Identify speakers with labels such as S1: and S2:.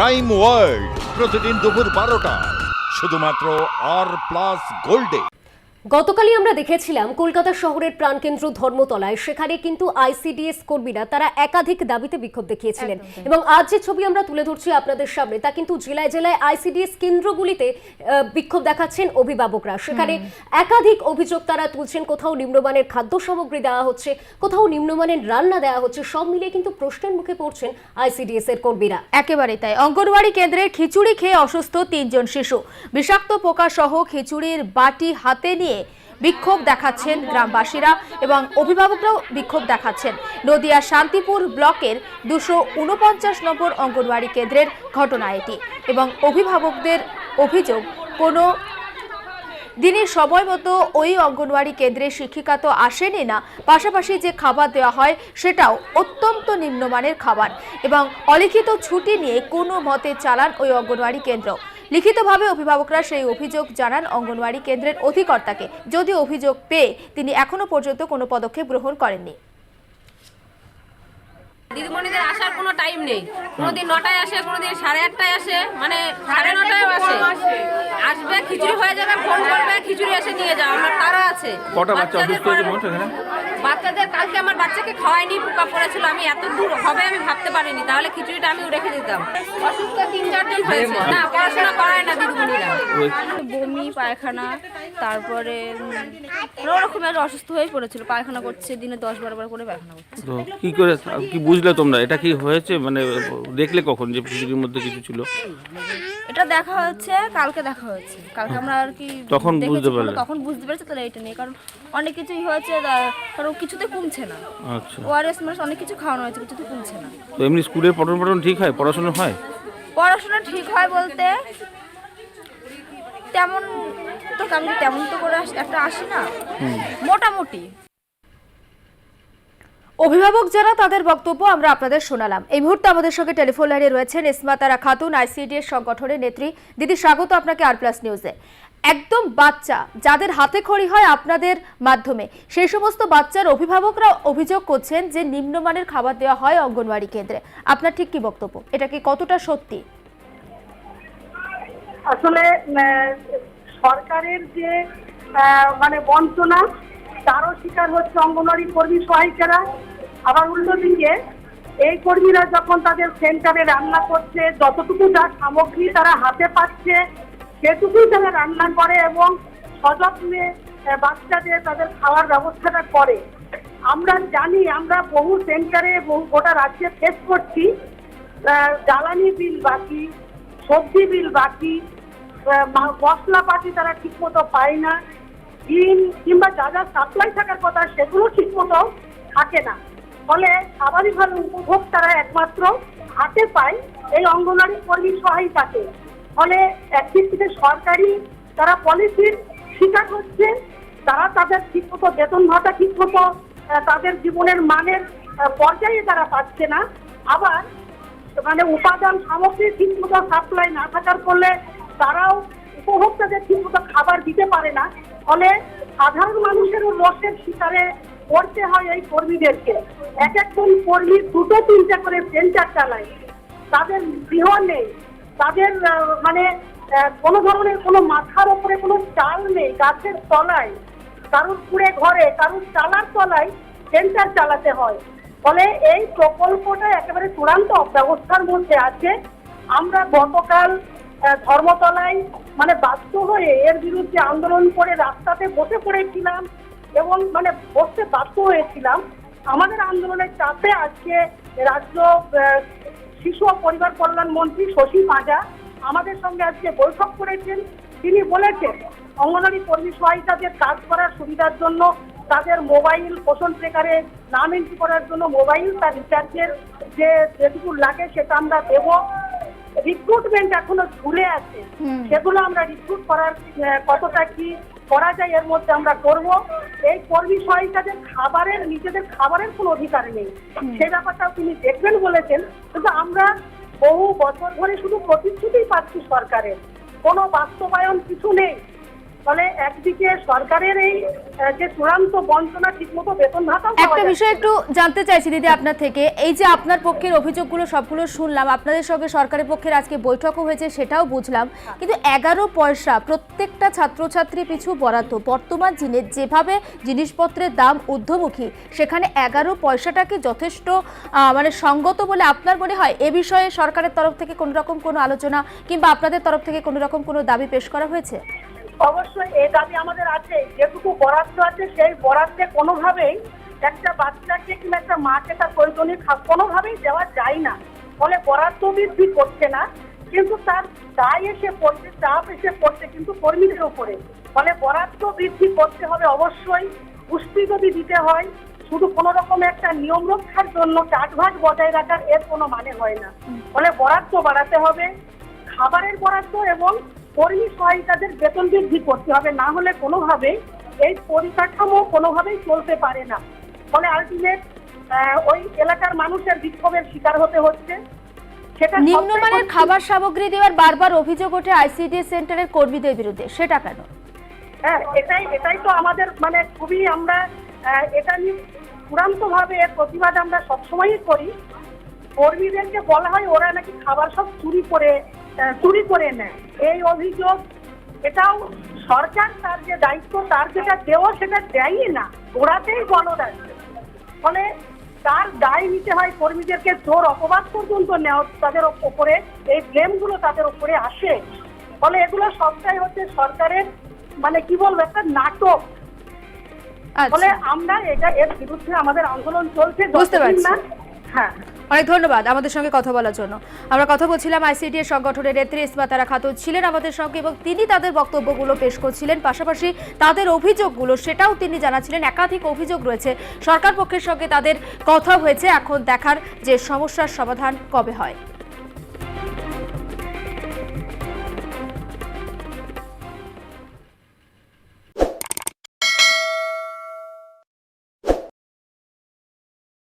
S1: Crime world প্রতিদিন দুপুর বারোটা। শুধুমাত্র আর প্লাস গোল্ডে
S2: গতকালই আমরা দেখেছিলাম কলকাতা শহরের প্রাণকেন্দ্র ধর্মতলায় সেখানে কিন্তু আইসিডিএস কর্মীরা তারা একাধিক দাবিতে বিক্ষোভ দেখিয়েছিলেন। এবং আজ যে ছবি আমরা তুলে ধরছি আপনাদের সামনে তা কিন্তু জেলায় জেলায় আইসিডিএস কেন্দ্রগুলিতে বিক্ষোভ দেখাচ্ছেন অভিভাবকরা। সেখানে একাধিক অভিযোগ তারা তুলছেন কোথাও নিম্নমানের খাদ্য সামগ্রী দেওয়া হচ্ছে কোথাও নিম্নমানের রান্না দেওয়া হচ্ছে সব মিলিয়ে কিন্তু প্রশ্নের মুখে পড়ছেন আইসিডিএস এর কর্মীরা।
S3: একেবারে তাই। অঙ্গনওয়াড়ি কেন্দ্রের খিচুড়ি খেয়ে অসুস্থ তিনজন শিশু। বিষাক্ত পোকা সহ খিচুড়ির বাটি হাতে নিয়ে বিক্ষোভ দেখাচ্ছেন গ্রামবাসীরা এবং অভিভাবকরাও বিক্ষোভ দেখাচ্ছেন। নদিয়া শান্তিপুর ব্লকের দুশো উনপঞ্চাশ নম্বর অঙ্গনওয়াড়ি কেন্দ্রের ঘটনা এটি এবং অভিভাবকদের অভিযোগ, কোনো দিনের সময় মতো ওই অঙ্গনওয়াড়ি কেন্দ্রে শিক্ষিকা তো আসেনি না, পাশাপাশি যে খাবার দেওয়া হয় সেটাও অত্যন্ত নিম্নমানের খাবার এবং অলিখিত ছুটি নিয়ে কোনো মতে চালান ওই অঙ্গনওয়াড়ি কেন্দ্র। লিখিতভাবে অভিভাবকরা সেই অভিযোগ জানান অঙ্গনওয়াড়ি কেন্দ্রের অধিকর্তাকে। যদিও অভিযোগ পেয়ে তিনি এখনও পর্যন্ত কোনো পদক্ষেপ গ্রহণ করেননি।
S4: দিদিমণিদের আসার কোনো টাইম নেই। কোনোদিন নটায় আসে কোনোদিন সাড়ে আটটায় আসে মানে সাড়ে নটায় আসে। আসবে খিচুড়ি হয়ে যাবে ফোন করবে খিচুড়ি এসে নিয়ে যাও আমার তারা আছে।
S5: কটা বাচ্চা
S4: বাচ্চাদের
S5: অসুস্থ হয়েছে মোট এখানে?
S4: বাচ্চাদের কালকে আমার বাচ্চাকে খাওয়াইনি পোকা পড়েছিল আমি এত দূর হবে আমি ভাবতে পারিনি তাহলে খিচুড়িটা আমি রেখে দিতাম। অসুস্থ তিন চারজন হয়েছে। না পড়াশোনা করায় না দিদিমণিরা।
S6: বমি পায়খানা তারপরে নানা রকমের অসুস্থ হয়ে পড়েছিল। পায়খানা করছে দিনে দশ বারো বার করে পায়খানা করছে।
S5: তো কি করে কি বুঝলে তোমরা? এটা কি হয়েছে? মানে দেখলে কখন যে খিচুড়ির মধ্যে কিছু ছিল?
S6: এটা দেখা হচ্ছে কালকে দেখা হয়েছে। কালকে আমরা আর কি
S5: তখন বুঝতে পারলে?
S6: তখন বুঝতে পেরেছি তাহলে এটা নিয়ে। কারণ অনেক কিছুই হয়েছে কারণ কিছুতে কমছে না।
S5: আচ্ছা।
S6: ওআরএস মানে অনেক কিছু খাওয়ানো হয়েছে কিছুতে কমছে না।
S5: তো এমনি স্কুলের পঠন পঠন ঠিক হয়? পড়াশোনা হয়?
S6: পড়াশোনা ঠিক হয় বলতে তেমন তো আমি তেমন তো করে আস- একটা আসি না। মোটামুটি।
S3: অভিভাবক যারা তাদের বক্তব্য আমরা আপনাদের শোনালাম। এই মুহূর্তে আমাদের সঙ্গে টেলিফোন লাইনে রয়েছেন ইসমাতারা খাতুন আইসিডিএস সংগঠনের নেত্রী। দিদি স্বাগত আপনাকে আর প্লাস নিউজে। একদম বাচ্চা যাদের হাতে খড়ি হয় আপনাদের মাধ্যমে। সেই সমস্ত বাচ্চার অভিভাবকরা অভিযোগ করছেন যে নিম্নমানের খাবার দেওয়া হয় অঙ্গনওয়াড়ি কেন্দ্রে। আপনার ঠিক কি বক্তব্য? এটা কি কতটা সত্যি?
S7: আসলে সরকারের যে মানে বঞ্চনা, তারও শিকার হচ্ছে অঙ্গনওয়াড়ি কর্মী সহায়িকারা। আবার উল্টো দিকে, এই কর্মীরা যখন তাদের সেন্টারে রান্না করছে, যতটুকু যা সামগ্রী তারা হাতে পাচ্ছে, সেটুকুই তারা রান্না করে এবং সযত্নে বাচ্চাদের তাদের খাওয়ার ব্যবস্থাটা করে। আমরা জানি, আমরা বহু সেন্টারে, বহু গোটা রাজ্যে ফেস করছি। জ্বালানি বিল বাকি, সবজি বিল বাকি মশলাপাতি তারা ঠিকমতো পায় না। ডিম কিংবা যা যা সাপ্লাই থাকার কথা সেগুলো ঠিকমতো থাকে না। ফলে স্বাভাবিকভাবে উপভোক্তারা একমাত্র হাতে পায় এই অঙ্গনওয়াড়ি কর্মী সহায়িকাকে ফলে একদিক থেকে সরকারি তারা পলিসির শিকার হচ্ছে, তারা তাদের ঠিকমতো বেতন ভাতা ঠিকমতো তাদের জীবনের মানের পর্যায়ে তারা পাচ্ছে না। আবার মানে উপাদান সামগ্রী ঠিকমতো সাপ্লাই না থাকার ফলে তারাও উপভোক্তাদের ঠিকমতো খাবার দিতে পারে না। ফলে সাধারণ মানুষেরও লসের শিকারে পড়তে হয় এই কর্মীদেরকে। এক একজন কর্মী দুটো তিনটা করে সেন্টার চালায়। তাদের গৃহ নেই। তাদের মানে কোনো ধরনের কোনো মাথার ওপরে কোনো চাল নেই গাছের তলায়। কারুর কুড়ে ঘরে, কারুর চালার তলায় সেন্টার চালাতে হয়। ফলে এই প্রকল্পটা একেবারে চূড়ান্ত ব্যবস্থার মধ্যে আছে। আমরা গতকাল ধর্মতলায় মানে বাধ্য হয়ে এর বিরুদ্ধে আন্দোলন করে রাস্তাতে বসে পড়েছিলাম এবং মানে বসতে বাধ্য হয়েছিলাম। আমাদের আন্দোলনের চাপে আজকে রাজ্য শিশু ও পরিবার কল্যাণ মন্ত্রী শশী মাজা আমাদের সঙ্গে আজকে বৈঠক করেছেন। তিনি বলেছেন, অঙ্গনওয়াড়ি কর্মী সহায়িকাদের কাজ করার সুবিধার জন্য তাদের মোবাইল পোষণ ট্রেকারে নাম এন্ট্রি করার জন্য মোবাইল তার রিচার্জের যে যেটুকু লাগে সেটা আমরা দেব। রিক্রুটমেন্ট এখনও ঝুলে আছে। সেগুলো আমরা রিক্রুট করার কতটা কি করা যায় এর মধ্যে আমরা করব। এই কর্মী সহায়িকাদের খাবারের নিজেদের খাবারের কোনো অধিকার নেই। সে ব্যাপারটাও তিনি দেখবেন বলেছেন। কিন্তু আমরা বহু বছর ধরে শুধু প্রতিশ্রুতি পাচ্ছি সরকারের। কোনো বাস্তবায়ন কিছু নেই। ফলে একদিকে সরকারের এই যে চূড়ান্ত বঞ্চনা ঠিকমতো বেতন পাওয়া
S3: একটা বিষয় একটু জানতে চাইছি দিদি আপনার থেকে। এই যে আপনার পক্ষের অভিযোগগুলো সবগুলো শুনলাম আপনাদের সঙ্গে সরকারের পক্ষের আজকে বৈঠকও হয়েছে সেটাও বুঝলাম। কিন্তু এগারো পয়সা প্রত্যেকটা ছাত্রছাত্রী পিছু বরাদ্দ বর্তমান দিনে যেভাবে জিনিসপত্রের দাম ঊর্ধ্বমুখী সেখানে এগারো পয়সাটাকে যথেষ্ট মানে সঙ্গত বলে আপনার মনে হয়? এ বিষয়ে সরকারের তরফ থেকে কোনো রকম কোনো আলোচনা কিংবা আপনাদের তরফ থেকে কোনো রকম কোনো দাবি পেশ করা হয়েছে?
S7: অবশ্যই এই দাবি আমাদের আছে যেটুকু বরাদ্দ আছে সেই বরাদ্দে কোনোভাবেই একটা বাচ্চাকে কিংবা একটা মাকে তার প্রয়োজনীয় কোনোভাবেই দেওয়া যায় না। ফলে বরাদ্দ বৃদ্ধি করছে না কিন্তু তার দায় এসে পড়ছে চাপ এসে পড়ছে কিন্তু কর্মীদের উপরে। ফলে বরাদ্দ বৃদ্ধি করতে হবে অবশ্যই পুষ্টি যদি দিতে হয় শুধু কোনো রকম একটা নিয়ম রক্ষার জন্য চাটভাট বজায় রাখার এর কোনো মানে হয় না। ফলে বরাদ্দ বাড়াতে হবে খাবারের বরাদ্দ এবং কর্মী সহায়িকাদের বেতন বৃদ্ধি করতে হবে না হলে কোনোভাবেই এই পরিকাঠামো কোনোভাবেই চলতে পারে না। ফলে আলটিমেট ওই এলাকার মানুষের বিক্ষোভের শিকার হতে হচ্ছে।
S3: নিম্নমানের খাবার সামগ্রী দেওয়ার বারবার অভিযোগ ওঠে আইসিডিএস সেন্টারের কর্মীদের বিরুদ্ধে সেটা কেন?
S7: হ্যাঁ এটাই এটাই তো আমাদের মানে খুবই আমরা এটা নিয়ে চূড়ান্তভাবে এর প্রতিবাদ আমরা সবসময়ই করি। কর্মীদেরকে বলা হয় ওরা নাকি খাবার সব চুরি করে চুরি করে নেয়। এই অভিযোগ এটাও সরকার তার যে দায়িত্ব তার যেটা দেওয়া সেটা দেয়ই না। ওরাতেই গলদ আছে। ফলে তার দায় নিতে হয় কর্মীদেরকে জোর অপবাদ পর্যন্ত নেওয়া তাদের ওপরে এই ব্লেমগুলো তাদের উপরে আসে। ফলে এগুলো সবটাই হচ্ছে সরকারের মানে কি বলব একটা নাটক। ফলে
S3: আচ্ছা
S7: আমরা এটা এর বিরুদ্ধে আমাদের আন্দোলন চলছে
S3: বুঝতে পারছি।
S7: না হ্যাঁ।
S3: অনেক ধন্যবাদ আমাদের সঙ্গে কথা বলার জন্য। আমরা কথা বলছিলাম আইসিডি এর সংগঠনের নেত্রী ইসমাতারা খাতুন ছিলেন আমাদের সঙ্গে এবং তিনি তাদের বক্তব্যগুলো পেশ করছিলেন। পাশাপাশি তাদের অভিযোগগুলো সেটাও তিনি জানাছিলেন একাধিক অভিযোগ রয়েছে। সরকার পক্ষের সঙ্গে তাদের কথা হয়েছে। এখন দেখার যে সমস্যার সমাধান কবে হয়।